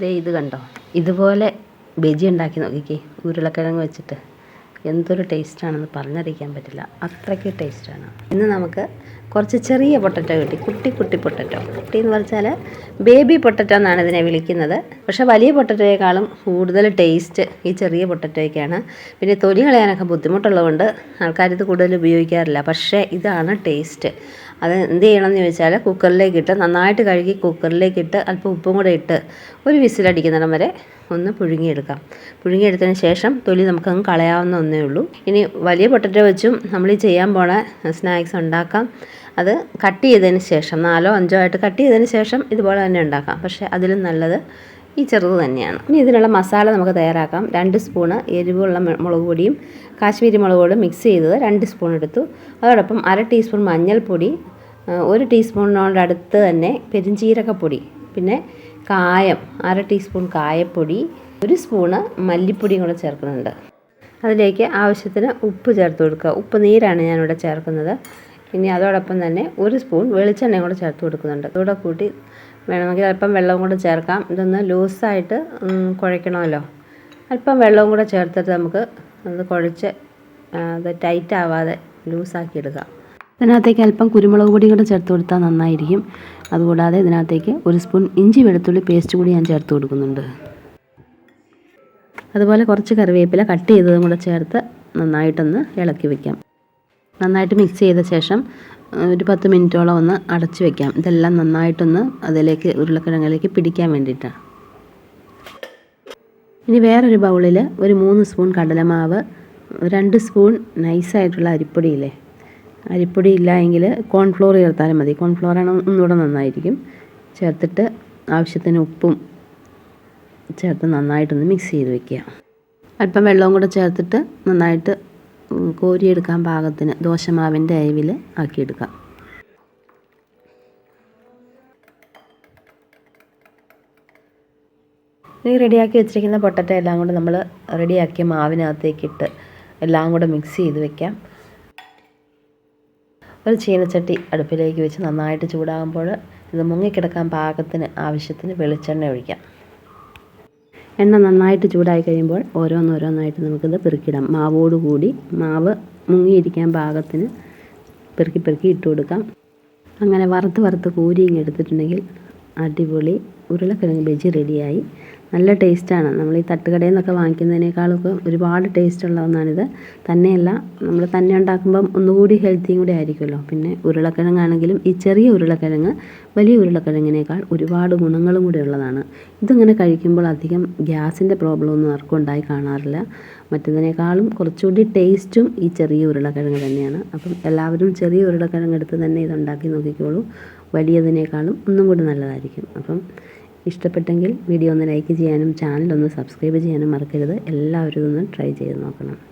ദേ ഇത് കണ്ടോ? ഇതുപോലെ ബജി ഉണ്ടാക്കി നോക്കിക്കേ ഉരുളക്കിഴങ്ങ് വെച്ചിട്ട്. എന്തൊരു ടേസ്റ്റാണെന്ന് പറഞ്ഞറിയിക്കാൻ പറ്റില്ല. അത്രയ്ക്ക് ടേസ്റ്റാണ്. ഇന്ന് നമുക്ക് കുറച്ച് ചെറിയ പൊട്ടറ്റോ കിട്ടി. കുട്ടി കുട്ടി പൊട്ടറ്റോ. കുട്ടി എന്ന് പറഞ്ഞാൽ ബേബി പൊട്ടറ്റോ എന്നാണ് ഇതിനെ വിളിക്കുന്നത്. പക്ഷേ വലിയ പൊട്ടറ്റോയേക്കാളും കൂടുതൽ ടേസ്റ്റ് ഈ ചെറിയ പൊട്ടറ്റോയ്ക്കാണ്. പിന്നെ തൊലി കളയാനൊക്കെ ബുദ്ധിമുട്ടുള്ളതുകൊണ്ട് ആൾക്കാരിത് കൂടുതൽ ഉപയോഗിക്കാറില്ല. പക്ഷേ ഇതാണ് ടേസ്റ്റ്. അത് എന്ത് ചെയ്യണമെന്ന് ചോദിച്ചാൽ കുക്കറിലേക്ക് ഇട്ട് നന്നായിട്ട് കഴുകി കുക്കറിലേക്ക് ഇട്ട് അല്പം ഉപ്പും കൂടെ ഇട്ട് ഒരു വിസിലടിക്കുന്നിടം വരെ ഒന്ന് പുഴുങ്ങിയെടുക്കാം. പുഴുങ്ങിയെടുത്തതിന് ശേഷം തൊലി നമുക്കങ്ങ് കളയാവുന്ന ഒന്നേ ഉള്ളൂ. ഇനി വലിയ പൊട്ടറ്റോ വെച്ചും നമ്മൾ ഈ ചെയ്യാൻ പോണ സ്നാക്സ് ഉണ്ടാക്കാം. അത് കട്ട് ചെയ്തതിന് ശേഷം നാലോ അഞ്ചോ ആയിട്ട് കട്ട് ചെയ്തതിന് ശേഷം ഇതുപോലെ തന്നെ ഉണ്ടാക്കാം. പക്ഷേ അതിലും നല്ലത് ഈ ചെറുത് തന്നെയാണ്. ഇനി ഇതിനുള്ള മസാല നമുക്ക് തയ്യാറാക്കാം. രണ്ട് സ്പൂണ് എരിവുള്ള മുളക് പൊടിയും കാശ്മീരി മുളക് പൊടിയും മിക്സ് ചെയ്തത് രണ്ട് സ്പൂൺ എടുത്തു. അതോടൊപ്പം അര ടീസ്പൂൺ മഞ്ഞൾപ്പൊടി ഒരു ടീസ്പൂണിനോട് അടുത്ത് തന്നെ പെരുംജീരകപ്പൊടി പിന്നെ കായം അര ടീസ്പൂൺ കായപ്പൊടി ഒരു സ്പൂണ് മല്ലിപ്പൊടിയും കൂടെ ചേർക്കുന്നുണ്ട്. അതിലേക്ക് ആവശ്യത്തിന് ഉപ്പ് ചേർത്ത് കൊടുക്കുക. ഉപ്പ് നീരാണ് ഞാനിവിടെ ചേർക്കുന്നത്. ഇനി അതോടൊപ്പം തന്നെ ഒരു സ്പൂൺ വെളിച്ചെണ്ണയും കൂടെ ചേർത്ത് കൊടുക്കുന്നുണ്ട്. ഇതൂടെ കൂട്ടി വേണമെങ്കിൽ അല്പം വെള്ളവും കൂടെ ചേർക്കാം. ഇതൊന്ന് ലൂസായിട്ട് കുഴയ്ക്കണമല്ലോ. അല്പം വെള്ളവും കൂടെ ചേർത്തിട്ട് നമുക്ക് അത് കുഴച്ച് അത് ടൈറ്റ് ആവാതെ ലൂസാക്കി എടുക്കാം ഇതിനകത്തേക്ക് അല്പം കുരുമുളക് പൊടി കൂടെ ചേർത്ത് കൊടുത്താൽ നന്നായിരിക്കും. അതുകൂടാതെ ഇതിനകത്തേക്ക് ഒരു സ്പൂൺ ഇഞ്ചി വെളുത്തുള്ളി പേസ്റ്റ് കൂടി ഞാൻ ചേർത്ത് കൊടുക്കുന്നുണ്ട്. അതുപോലെ കുറച്ച് കറിവേപ്പില കട്ട് ചെയ്തതും കൂടെ ചേർത്ത് നന്നായിട്ടൊന്ന് ഇളക്കി വയ്ക്കാം നന്നായിട്ട് മിക്സ് ചെയ്ത ശേഷം ഒരു പത്ത് മിനിറ്റോളം ഒന്ന് അടച്ച് വെക്കാം. ഇതെല്ലാം നന്നായിട്ടൊന്ന് അതിലേക്ക് ഉരുളക്കിഴങ്ങിലേക്ക് പിടിക്കാൻ വേണ്ടിയിട്ടാണ്. ഇനി വേറൊരു ബൗളിൽ ഒരു മൂന്ന് സ്പൂൺ കടലമാവ് രണ്ട് സ്പൂൺ നൈസായിട്ടുള്ള അരിപ്പൊടിയില്ലേ അരിപ്പൊടി ഇല്ല എങ്കിൽ കോൺഫ്ലോർ ചേർത്താലും മതി. കോൺഫ്ലോർ കോൺഫ്ലോറാണ് ഒന്നുകൂടെ നന്നായിരിക്കും. ചേർത്തിട്ട് ആവശ്യത്തിന് ഉപ്പും ചേർത്ത് നന്നായിട്ടൊന്ന് മിക്സ് ചെയ്ത് വെക്കുക. അല്പം വെള്ളവും കൂടെ ചേർത്തിട്ട് നന്നായിട്ട് കോരിയെടുക്കാൻ പാകത്തിന് ദോശമാവിന്റെ അയവിൽ ആക്കിയെടുക്കാം ഈ റെഡിയാക്കി വെച്ചിരിക്കുന്ന പൊട്ടറ്റ എല്ലാം കൂടെ നമ്മൾ റെഡിയാക്കിയ മാവിനകത്തേക്കിട്ട് എല്ലാം കൂടെ മിക്സ് ചെയ്ത് വെക്കാം. ഒരു ചീനച്ചട്ടി അടുപ്പിലേക്ക് വെച്ച് നന്നായിട്ട് ചൂടാകുമ്പോൾ ഇത് മുങ്ങിക്കിടക്കാൻ പാകത്തിന് ആവശ്യത്തിന് വെളിച്ചെണ്ണ ഒഴിക്കാം. എണ്ണ നന്നായിട്ട് ചൂടായി കഴിയുമ്പോൾ ഓരോന്നോരോന്നായിട്ട് നമുക്കിത് പെറുക്കിടാം മാവോട് കൂടി മാവ് മുങ്ങിയിരിക്കാൻ പാകത്തിന് പെറുക്കി പെറുക്കി ഇട്ട് കൊടുക്കാം. അങ്ങനെ വറുത്ത് വറുത്ത് കൂരിയും എടുത്തിട്ടുണ്ടെങ്കിൽ അടിപൊളി ഉരുളക്കിഴങ്ങ് ബജി റെഡിയായി. നല്ല ടേസ്റ്റാണ്. നമ്മൾ ഈ തട്ടുകടയിൽ നിന്നൊക്കെ വാങ്ങിക്കുന്നതിനേക്കാളൊക്കെ ഒരുപാട് ടേസ്റ്റുള്ള ഒന്നാണിത് തന്നെയല്ല നമ്മൾ തന്നെ ഉണ്ടാക്കുമ്പം ഒന്നുകൂടി ഹെൽത്തിയും കൂടി ആയിരിക്കുമല്ലോ. പിന്നെ ഉരുളക്കിഴങ്ങാണെങ്കിലും ഈ ചെറിയ ഉരുളക്കിഴങ്ങ് വലിയ ഉരുളക്കിഴങ്ങിനേക്കാൾ ഒരുപാട് ഗുണങ്ങളും കൂടി ഉള്ളതാണ്. ഇതിങ്ങനെ കഴിക്കുമ്പോൾ അധികം ഗ്യാസിന്റെ പ്രോബ്ലം ഒന്നും ആർക്കും ഉണ്ടായി കാണാറില്ല. മറ്റതിനേക്കാളും കുറച്ചുകൂടി ടേസ്റ്റും ഈ ചെറിയ ഉരുളക്കിഴങ്ങ് തന്നെയാണ്. അപ്പം എല്ലാവരും ചെറിയ ഉരുളക്കിഴങ്ങ് എടുത്ത് തന്നെ ഇത് ഉണ്ടാക്കി നോക്കിക്കോളൂ. വലിയതിനേക്കാളും ഒന്നും കൂടി നല്ലതായിരിക്കും. അപ്പം ഇഷ്ടപ്പെട്ടെങ്കിൽ വീഡിയോ ഒന്ന് ലൈക്ക് ചെയ്യാനും ചാനൽ ഒന്ന് സബ്സ്ക്രൈബ് ചെയ്യാനും മറക്കരുത്. എല്ലാവരും ഒന്ന് ട്രൈ ചെയ്ത് നോക്കണം.